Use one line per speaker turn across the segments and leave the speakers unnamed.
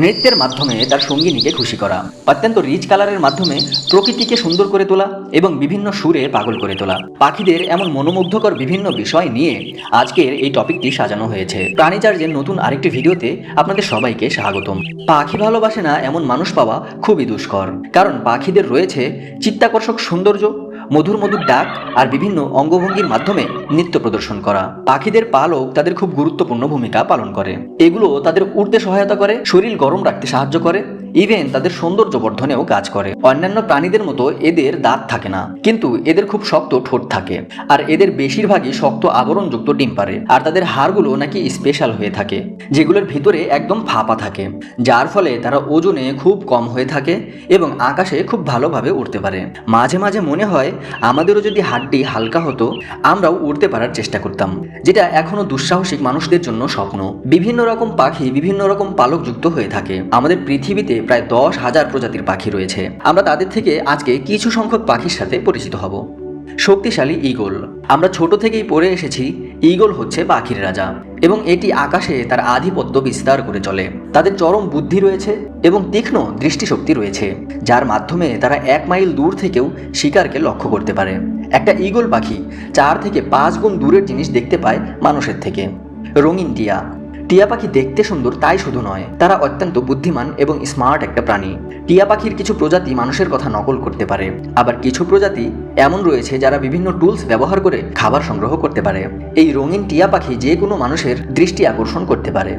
নৃত্যের মাধ্যমে তার সঙ্গিনীকে খুশি করা, অত্যন্ত রিচ কালারের মাধ্যমে প্রকৃতিকে সুন্দর করে তোলা এবং বিভিন্ন সুরে পাগল করে তোলা। পাখিদের এমন মনোমুগ্ধকর বিভিন্ন বিষয় নিয়ে আজকের এই টপিকটি সাজানো হয়েছে। প্রাণীচার্যের নতুন আরেকটি ভিডিওতে আপনাদের সবাইকে স্বাগতম। পাখি ভালোবাসে না এমন মানুষ পাওয়া খুবই দুষ্কর। কারণ পাখিদের রয়েছে চিত্তাকর্ষক সৌন্দর্য মধুর মধুর ডাক আর বিভিন্ন অঙ্গভঙ্গির মাধ্যমে নৃত্য প্রদর্শন করা। পাখিদের পালক তাদের খুব গুরুত্বপূর্ণ ভূমিকা পালন করে। এগুলো তাদের উড়তে সহায়তা করে, শরীর গরম রাখতে সাহায্য করে ইভেন তাদের সৌন্দর্য বর্ধনেও কাজ করে। অন্যান্য প্রাণীদের মতো এদের দাঁত থাকে না, কিন্তু এদের খুব শক্ত ঠোঁট থাকে, আর এদের বেশিরভাগই শক্ত আবরণযুক্ত ডিম পারে আর তাদের হাড়গুলো নাকি স্পেশাল হয়ে থাকে, যেগুলোর ভিতরে একদম ফাঁপা থাকে, যার ফলে তারা ওজনে খুব কম হয়ে থাকে এবং আকাশে খুব ভালোভাবে উড়তে পারে। মাঝে মাঝে মনে হয় আমাদেরও যদি হাড্ডি হালকা হতো, আমরাও উড়তে পারার চেষ্টা করতাম, যেটা এখনও দুঃসাহসিক মানুষদের জন্য স্বপ্ন। বিভিন্ন রকম পাখি বিভিন্ন রকম পালকযুক্ত হয়ে থাকে। আমাদের পৃথিবীতে প্রায় দশ হাজার প্রজাতির পাখি রয়েছে। আমরা তাদের থেকে আজকে কিছু সংখ্যক পাখির সাথে পরিচিত হব। শক্তিশালী ঈগল। আমরা ছোট থেকেই পড়ে এসেছি, ঈগল হচ্ছে পাখির রাজা এবং এটি আকাশে তার আধিপত্য বিস্তার করে চলে। তাদের চরম বুদ্ধি রয়েছে এবং তীক্ষ্ণ দৃষ্টিশক্তি রয়েছে, যার মাধ্যমে তারা এক মাইল দূর থেকেও শিকারকে লক্ষ্য করতে পারে। একটা ঈগল পাখি চার থেকে পাঁচ গুণ দূরের জিনিস দেখতে পায় মানুষের থেকে। রঙিন টিয়া। টিয়া পাখি দেখতে সুন্দর তাই শুধু নয়, তারা অত্যন্ত বুদ্ধিমান এবং স্মার্ট একটা প্রাণী। টিয়া পাখির কিছু প্রজাতি মানুষের কথা নকল করতে পারে, আবার কিছু প্রজাতি এমন রয়েছে যারা বিভিন্ন টুলস ব্যবহার করে খাবার সংগ্রহ করতে পারে। এই রঙিন টিয়া পাখি যে কোনো মানুষের দৃষ্টি আকর্ষণ করতে পারে।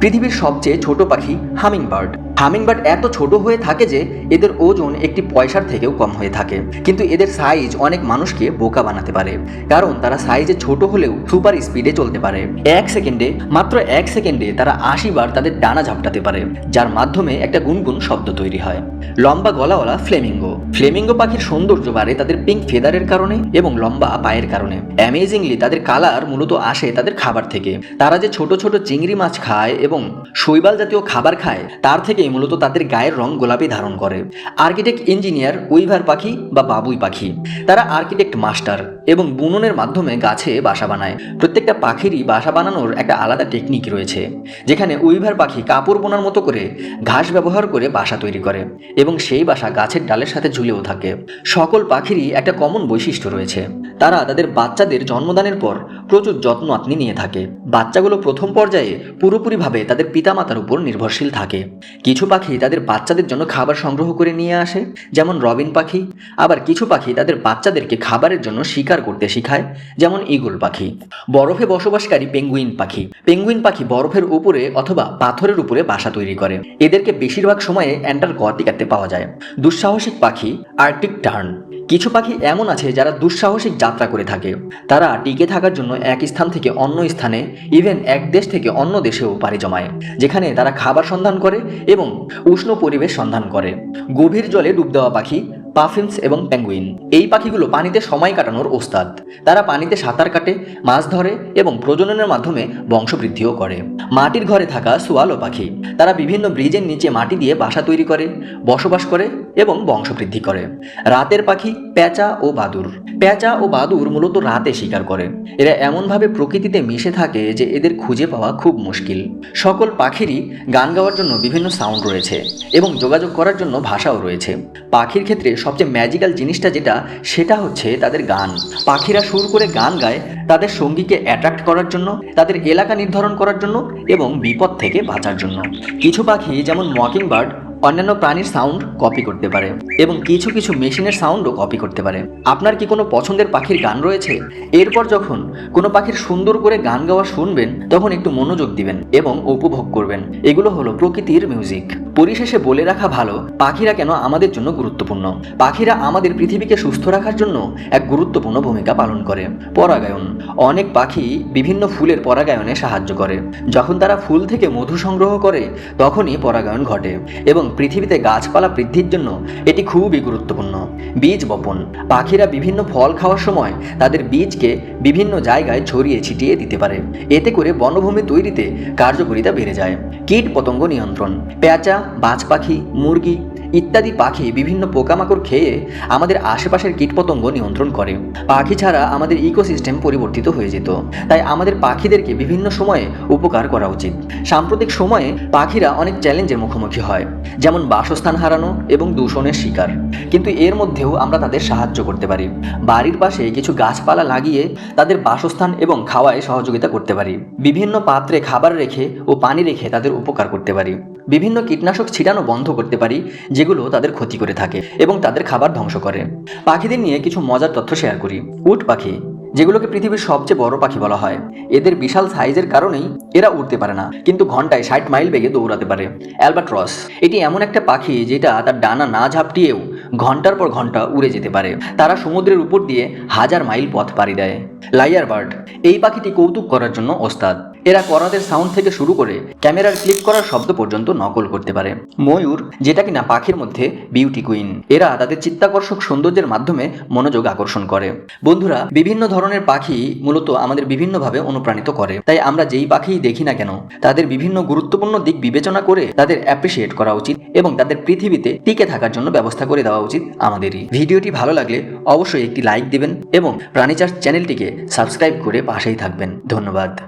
পৃথিবীর সবচেয়ে ছোট পাখি হামিং বার্ড হামিং বার্ড এত ছোট হয়ে থাকে যে এদের ওজন একটি পয়সার থেকেও কম হয়ে থাকে। কিন্তু এদের সাইজ অনেক মানুষকে বোকা বানাতে পারে। কারণ তারা সাইজে ছোট হলেও সুপার স্পিডে চলতে পারে। এক সেকেন্ডে, মাত্র এক সেকেন্ডে তারা আশি বার তাদের ডানা ঝাপটাতে পারে, যার মাধ্যমে একটা গুনগুন শব্দ তৈরি হয়। লম্বা গলাওয়ালা ফ্লেমিঙ্গো। ফ্লেমিঙ্গো পাখির সৌন্দর্য বাড়ে তাদের পিঙ্ক ফেদারের কারণে এবং লম্বা পায়ের কারণে। অ্যামেজিংলি তাদের কালার মূলত আসে তাদের খাবার থেকে। তারা যে ছোট ছোট চিংড়ি মাছ খায় এবং শৈবাল জাতীয় খাবার খায়, তার থেকেই মূলত তাদের গায়ের রং গোলাপি ধারণ করে। আর্কিটেক্ট ইঞ্জিনিয়ার উইভার পাখি বা বাবুই পাখি। তারা আর্কিটেক্ট মাস্টার। এবং বুননের মাধ্যমে গাছে বাসা বানায়। প্রত্যেকটা পাখিরই বাসা বানানোর একটা আলাদা টেকনিক রয়েছে, যেখানে উইভার পাখি কাপড় বোনার মতো করে ঘাস ব্যবহার করে বাসা তৈরি করে এবং সেই বাসা গাছের ডালের সাথে ঝুলেও থাকে। সকল পাখিরই একটা কমন বৈশিষ্ট্য রয়েছে। তারা তাদের বাচ্চাদের জন্মদানের পর প্রচুর যত্ন আত্মি নিয়ে থাকে। বাচ্চাগুলো প্রথম পর্যায়ে পুরোপুরিভাবে তাদের পিতামাতার উপর নির্ভরশীল থাকে। কিছু পাখি তাদের বাচ্চাদের জন্য খাবার সংগ্রহ করে নিয়ে আসে, যেমন রবিন পাখি। আবার কিছু পাখি তাদের বাচ্চাদেরকে খাবারের জন্য শিকার করতে শেখায়, যেমন ইগল পাখি। বরফে বসবাসকারী পেঙ্গুইন পাখি। পেঙ্গুইন পাখি বরফের উপরে অথবা পাথরের উপরে বাসা তৈরি করে। এদেরকে বেশিরভাগ সময়ে অ্যান্টার্কটিকাতে পাওয়া যায়। দুঃসাহসিক পাখি আর্কটিক টার্ন। কিছু পাখি এমন আছে যারা দুঃসাহসিক যাত্রা করে থাকে। তারা টিকে থাকার জন্য এক স্থান থেকে অন্য স্থানে, ইভেন এক দেশ থেকে অন্য দেশেও পাড়ি জমায়, যেখানে তারা খাবার সন্ধান করে এবং উষ্ণ পরিবেশ সন্ধান করে। গভীর জলে ডুব দেওয়া পাখি পাফিন্স এবং প্যাঙ্গুইন এই পাখিগুলো পানিতে সময় কাটানোর ওস্তাদ। তারা পানিতে সাঁতার কাটে, মাছ ধরে এবং প্রজননের মাধ্যমে বংশবৃদ্ধিও করে। মাটির ঘরে থাকা সোয়ালো পাখি। তারা বিভিন্ন ব্রিজের নিচে মাটি দিয়ে বাসা তৈরি করে, বসবাস করে এবং বংশবৃদ্ধি করে। রাতের পাখি প্যাঁচা ও বাদুর। প্যাঁচা ও বাদুর মূলত রাতে শিকার করে। এরা এমনভাবে প্রকৃতিতে মিশে থাকে যে এদের খুঁজে পাওয়া খুব মুশকিল। সকল পাখিরই গান গাওয়ার জন্য বিভিন্ন সাউন্ড রয়েছে এবং যোগাযোগ করার জন্য ভাষাও রয়েছে। পাখির ক্ষেত্রে সবচেয়ে ম্যাজিক্যাল জিনিসটা যেটা, সেটা হচ্ছে তাদের গান। পাখিরা সুর করে গান গায় তাদের সঙ্গীকে অ্যাট্রাক্ট করার জন্য, তাদের এলাকা নির্ধারণ করার জন্য এবং বিপদ থেকে বাঁচার জন্য। কিছু পাখি যেমন মকিং বার্ড অন্যান্য প্রাণীর সাউন্ড কপি করতে পারে এবং কিছু কিছু মেশিনের সাউন্ডও কপি করতে পারে। আপনার কি কোনো পছন্দের পাখির গান রয়েছে? এরপর যখন কোনো পাখির সুন্দর করে গান গাওয়া শুনবেন, তখন একটু মনোযোগ দিবেন এবং উপভোগ করবেন। এগুলো হলো প্রকৃতির মিউজিক পরিশেষে বলে রাখা ভালো, পাখিরা কেন আমাদের জন্য গুরুত্বপূর্ণ? পাখিরা আমাদের পৃথিবীকে সুস্থ রাখার জন্য এক গুরুত্বপূর্ণ ভূমিকা পালন করে। পরাগায়ন। অনেক পাখি বিভিন্ন ফুলের পরাগায়নে সাহায্য করে। যখন তারা ফুল থেকে মধু সংগ্রহ করে, তখনই পরাগায়ন ঘটে এবং পৃথিবীতে গাছপালা বৃদ্ধির জন্য এটি খুবই গুরুত্বপূর্ণ। বীজ বপন। পাখিরা বিভিন্ন ফল খাওয়ার সময় তাদের বীজকে বিভিন্ন জায়গায় ছড়িয়ে ছিটিয়ে দিতে পারে। এতে করে বনভূমি তৈরিতে কার্যকরিতা বেড়ে যায়। কীট পতঙ্গ নিয়ন্ত্রণ। পেঁচা, বাজ পাখি, মুরগি ইত্যাদি পাখি বিভিন্ন পোকামাকড় খেয়ে আমাদের আশেপাশের কীটপতঙ্গ নিয়ন্ত্রণ করে। পাখি ছাড়া আমাদের ইকোসিস্টেম পরিবর্তিত হয়ে যেত। তাই আমাদের পাখিদেরকে বিভিন্ন সময়ে উপকার করা উচিত। সাম্প্রতিক সময়ে পাখিরা অনেক চ্যালেঞ্জের মুখোমুখি হয়, যেমন বাসস্থান হারানো এবং দূষণের শিকার। কিন্তু এর মধ্যেও আমরা তাদের সাহায্য করতে পারি। বাড়ির পাশে কিছু গাছপালা লাগিয়ে তাদের বাসস্থান এবং খাওয়ায় সহযোগিতা করতে পারি। বিভিন্ন পাত্রে খাবার রেখে ও পানি রেখে তাদের উপকার করতে পারি। বিভিন্ন কীটনাশক ছিটানো বন্ধ করতে পারি, যেগুলো তাদের ক্ষতি করে থাকে এবং তাদের খাবার ধ্বংস করে। পাখিদের নিয়ে কিছু মজার তথ্য শেয়ার করি। উট পাখি, যেগুলোকে পৃথিবীর সবচেয়ে বড় পাখি বলা হয়। এদের বিশাল সাইজের কারণেই এরা উড়তে পারে না, কিন্তু ঘন্টায় ষাট মাইল বেগে দৌড়াতে পারে। অ্যালবাট্রস এটি এমন একটা পাখি যেটা তার ডানা না ঝাপটিয়েও ঘণ্টার পর ঘণ্টা উড়ে যেতে পারে। তারা সমুদ্রের উপর দিয়ে হাজার মাইল পথ পাড়ি দেয়। লাইয়ার বার্ড এই পাখিটি কৌতুক করার জন্য ওস্তাদ। এরা করাতের সাউন্ড থেকে শুরু করে ক্যামেরার ক্লিক করার শব্দ পর্যন্ত নকল করতে পারে। ময়ূর, যেটা কিনা পাখির মধ্যে বিউটি কুইন। এরা তাদের চিত্তাকর্ষক সৌন্দর্যের মাধ্যমে মনোযোগ আকর্ষণ করে। বন্ধুরা, বিভিন্ন ধরনের পাখি মূলত আমাদের বিভিন্নভাবে অনুপ্রাণিত করে। তাই আমরা যেই পাখিই দেখি না কেন, তাদের বিভিন্ন গুরুত্বপূর্ণ দিক বিবেচনা করে তাদের অ্যাপ্রিসিয়েট করা উচিত এবং তাদের পৃথিবীতে টিকে থাকার জন্য ব্যবস্থা করে দেওয়া উচিত আমাদেরই। ভিডিওটি ভালো লাগলে অবশ্যই একটি লাইক দিবেন এবং প্রাণীচার্জ চ্যানেলটিকে সাবস্ক্রাইব করে পাশেই থাকবেন। ধন্যবাদ।